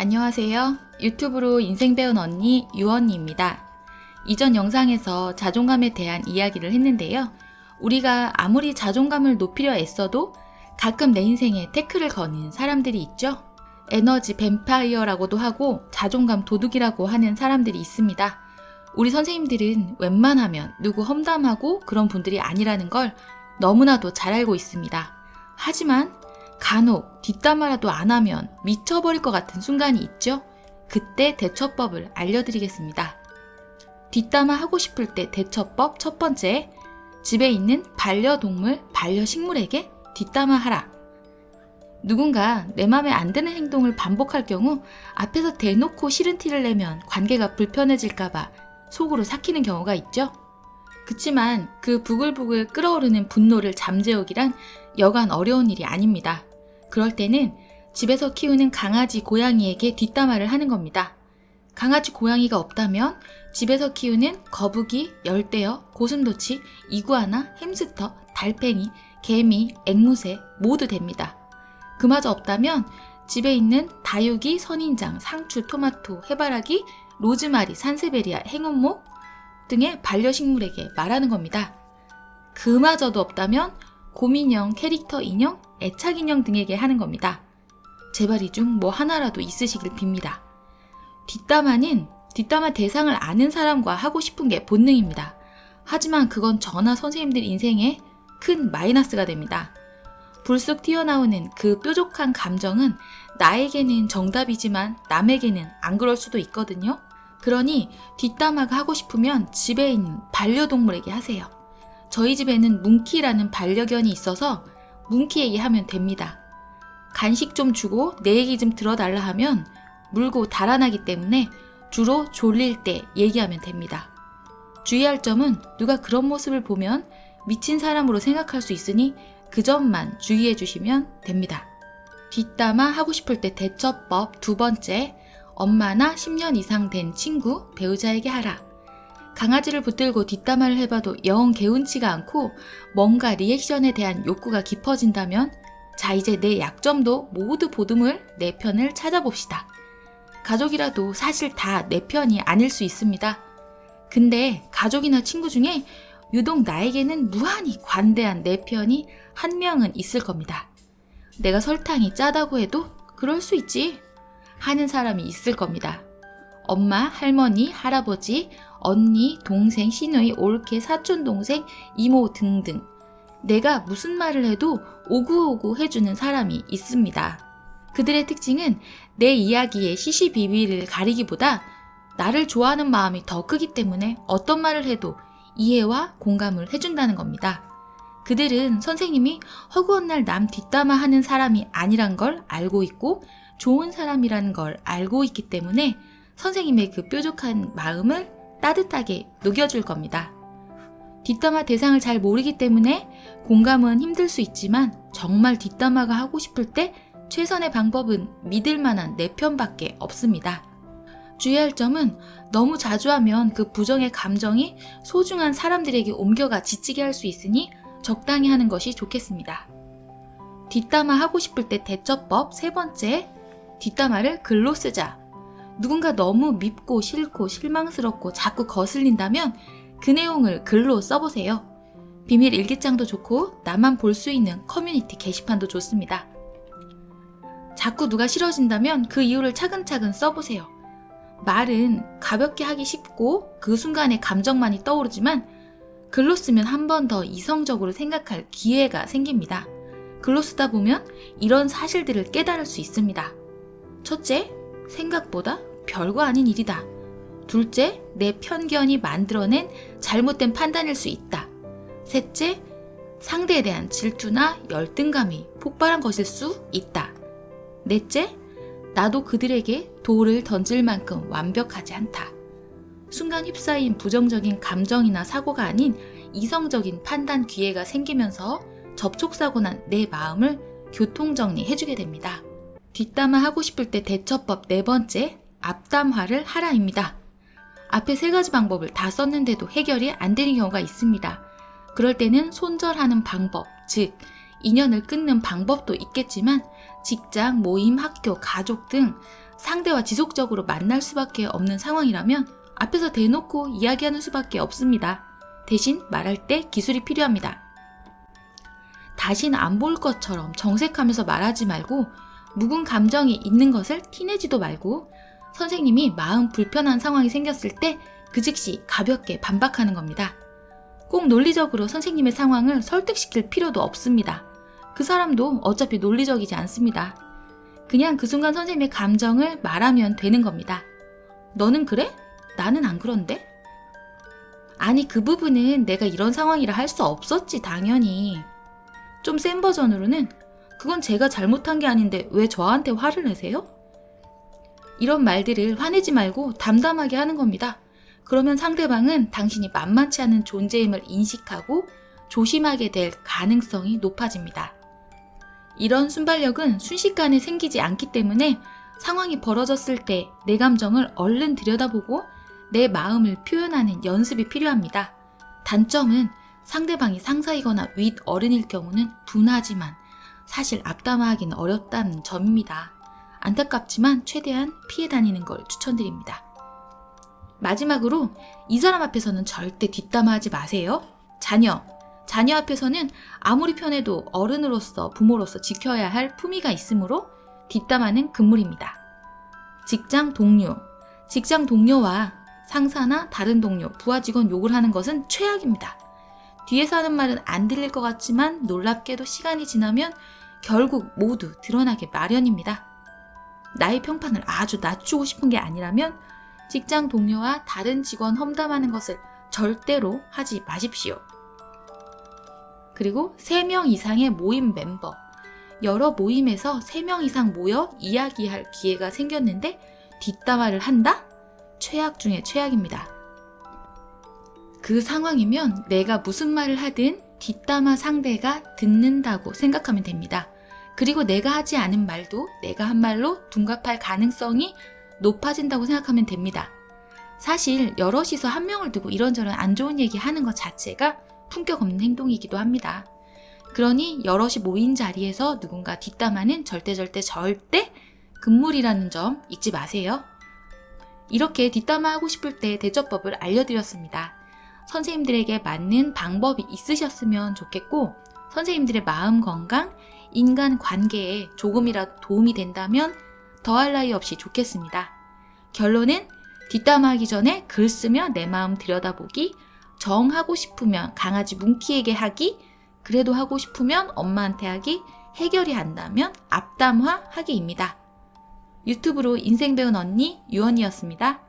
안녕하세요. 유튜브로 인생 배운 언니 유언니입니다. 이전 영상에서 자존감에 대한 이야기를 했는데요. 우리가 아무리 자존감을 높이려 애써도 가끔 내 인생에 태클을 거는 사람들이 있죠. 에너지 뱀파이어라고도 하고 자존감 도둑이라고 하는 사람들이 있습니다. 우리 선생님들은 웬만하면 누구 험담하고 그런 분들이 아니라는 걸 너무나도 잘 알고 있습니다. 하지만 간혹 뒷담화라도 안 하면 미쳐버릴 것 같은 순간이 있죠? 그때 대처법을 알려드리겠습니다. 뒷담화 하고 싶을 때 대처법 첫 번째, 집에 있는 반려동물, 반려식물에게 뒷담화 하라. 누군가 내 맘에 안 드는 행동을 반복할 경우 앞에서 대놓고 싫은 티를 내면 관계가 불편해질까봐 속으로 삭히는 경우가 있죠? 그치만 그 부글부글 끓어오르는 분노를 잠재우기란 여간 어려운 일이 아닙니다. 그럴 때는 집에서 키우는 강아지, 고양이에게 뒷담화를 하는 겁니다. 강아지, 고양이가 없다면 집에서 키우는 거북이, 열대어, 고슴도치, 이구아나, 햄스터, 달팽이, 개미, 앵무새 모두 됩니다. 그마저 없다면 집에 있는 다육이, 선인장, 상추, 토마토, 해바라기, 로즈마리, 산세베리아, 행운목 등의 반려식물에게 말하는 겁니다. 그마저도 없다면 곰인형, 캐릭터 인형, 애착 인형 등에게 하는 겁니다. 제발 이 중 뭐 하나라도 있으시길 빕니다. 뒷담화는 뒷담화 대상을 아는 사람과 하고 싶은 게 본능입니다. 하지만 그건 저나 선생님들 인생에 큰 마이너스가 됩니다. 불쑥 튀어나오는 그 뾰족한 감정은 나에게는 정답이지만 남에게는 안 그럴 수도 있거든요. 그러니 뒷담화가 하고 싶으면 집에 있는 반려동물에게 하세요. 저희 집에는 뭉키라는 반려견이 있어서 뭉키에게 하면 됩니다. 간식 좀 주고 내 얘기 좀 들어달라 하면 물고 달아나기 때문에 주로 졸릴 때 얘기하면 됩니다. 주의할 점은 누가 그런 모습을 보면 미친 사람으로 생각할 수 있으니 그 점만 주의해 주시면 됩니다. 뒷담화 하고 싶을 때 대처법 두 번째, 엄마나 10년 이상 된 친구, 배우자에게 하라. 강아지를 붙들고 뒷담화를 해봐도 영 개운치가 않고 뭔가 리액션에 대한 욕구가 깊어진다면 자 이제 내 약점도 모두 보듬을 내 편을 찾아봅시다. 가족이라도 사실 다 내 편이 아닐 수 있습니다. 근데 가족이나 친구 중에 유독 나에게는 무한히 관대한 내 편이 한 명은 있을 겁니다. 내가 설탕이 짜다고 해도 그럴 수 있지 하는 사람이 있을 겁니다. 엄마, 할머니, 할아버지, 언니, 동생, 시누이, 올케, 사촌 동생, 이모 등등. 내가 무슨 말을 해도 오구오구 해주는 사람이 있습니다. 그들의 특징은 내 이야기의 시시비비를 가리기보다 나를 좋아하는 마음이 더 크기 때문에 어떤 말을 해도 이해와 공감을 해준다는 겁니다. 그들은 선생님이 허구한 날 남 뒷담화 하는 사람이 아니란 걸 알고 있고 좋은 사람이라는 걸 알고 있기 때문에 선생님의 그 뾰족한 마음을 따뜻하게 녹여줄 겁니다. 뒷담화 대상을 잘 모르기 때문에 공감은 힘들 수 있지만 정말 뒷담화가 하고 싶을 때 최선의 방법은 믿을 만한 내 편밖에 없습니다. 주의할 점은 너무 자주 하면 그 부정의 감정이 소중한 사람들에게 옮겨가 지치게 할 수 있으니 적당히 하는 것이 좋겠습니다. 뒷담화 하고 싶을 때 대처법 세 번째, 뒷담화를 글로 쓰자. 누군가 너무 밉고 싫고 실망스럽고 자꾸 거슬린다면 그 내용을 글로 써보세요. 비밀 일기장도 좋고 나만 볼 수 있는 커뮤니티 게시판도 좋습니다. 자꾸 누가 싫어진다면 그 이유를 차근차근 써보세요. 말은 가볍게 하기 쉽고 그 순간의 감정만이 떠오르지만 글로 쓰면 한 번 더 이성적으로 생각할 기회가 생깁니다. 글로 쓰다 보면 이런 사실들을 깨달을 수 있습니다. 첫째, 생각보다 별거 아닌 일이다. 둘째, 내 편견이 만들어낸 잘못된 판단일 수 있다. 셋째, 상대에 대한 질투나 열등감이 폭발한 것일 수 있다. 넷째, 나도 그들에게 돌을 던질 만큼 완벽하지 않다. 순간 휩싸인 부정적인 감정이나 사고가 아닌 이성적인 판단 기회가 생기면서 접촉사고 난 내 마음을 교통정리해주게 됩니다. 뒷담화 하고 싶을 때 대처법 네 번째, 앞담화를 하라입니다. 앞에 세 가지 방법을 다 썼는데도 해결이 안 되는 경우가 있습니다. 그럴 때는 손절하는 방법, 즉, 인연을 끊는 방법도 있겠지만 직장, 모임, 학교, 가족 등 상대와 지속적으로 만날 수밖에 없는 상황이라면 앞에서 대놓고 이야기하는 수밖에 없습니다. 대신 말할 때 기술이 필요합니다. 다신 안 볼 것처럼 정색하면서 말하지 말고 묵은 감정이 있는 것을 티내지도 말고 선생님이 마음 불편한 상황이 생겼을 때 그 즉시 가볍게 반박하는 겁니다. 꼭 논리적으로 선생님의 상황을 설득시킬 필요도 없습니다. 그 사람도 어차피 논리적이지 않습니다. 그냥 그 순간 선생님의 감정을 말하면 되는 겁니다. 너는 그래? 나는 안 그런데? 아니, 그 부분은 내가 이런 상황이라 할 수 없었지, 당연히. 좀 센 버전으로는 그건 제가 잘못한 게 아닌데 왜 저한테 화를 내세요? 이런 말들을 화내지 말고 담담하게 하는 겁니다. 그러면 상대방은 당신이 만만치 않은 존재임을 인식하고 조심하게 될 가능성이 높아집니다. 이런 순발력은 순식간에 생기지 않기 때문에 상황이 벌어졌을 때 내 감정을 얼른 들여다보고 내 마음을 표현하는 연습이 필요합니다. 단점은 상대방이 상사이거나 윗 어른일 경우는 분하지만 사실 앞담화하기는 어렵다는 점입니다. 안타깝지만 최대한 피해 다니는 걸 추천드립니다. 마지막으로 이 사람 앞에서는 절대 뒷담화하지 마세요. 자녀. 자녀 앞에서는 아무리 편해도 어른으로서 부모로서 지켜야 할 품위가 있으므로 뒷담화는 금물입니다. 직장 동료. 직장 동료와 상사나 다른 동료, 부하 직원 욕을 하는 것은 최악입니다. 뒤에서 하는 말은 안 들릴 것 같지만 놀랍게도 시간이 지나면 결국 모두 드러나게 마련입니다. 나의 평판을 아주 낮추고 싶은 게 아니라면 직장 동료와 다른 직원 험담하는 것을 절대로 하지 마십시오. 그리고 3명 이상의 모임 멤버. 여러 모임에서 3명 이상 모여 이야기할 기회가 생겼는데 뒷담화를 한다? 최악 중에 최악입니다. 그 상황이면 내가 무슨 말을 하든 뒷담화 상대가 듣는다고 생각하면 됩니다. 그리고 내가 하지 않은 말도 내가 한 말로 둔갑할 가능성이 높아진다고 생각하면 됩니다. 사실 여럿이서 한 명을 두고 이런저런 안 좋은 얘기 하는 것 자체가 품격 없는 행동이기도 합니다. 그러니 여럿이 모인 자리에서 누군가 뒷담화는 절대 절대 절대 금물이라는 점 잊지 마세요. 이렇게 뒷담화 하고 싶을 때 대처법을 알려드렸습니다. 선생님들에게 맞는 방법이 있으셨으면 좋겠고, 선생님들의 마음 건강, 인간 관계에 조금이라도 도움이 된다면 더할 나위 없이 좋겠습니다. 결론은 뒷담화하기 전에 글 쓰며 내 마음 들여다보기, 정하고 싶으면 강아지 뭉키에게 하기, 그래도 하고 싶으면 엄마한테 하기, 해결이 한다면 앞담화 하기입니다. 유튜브로 인생 배운 언니 유언이었습니다.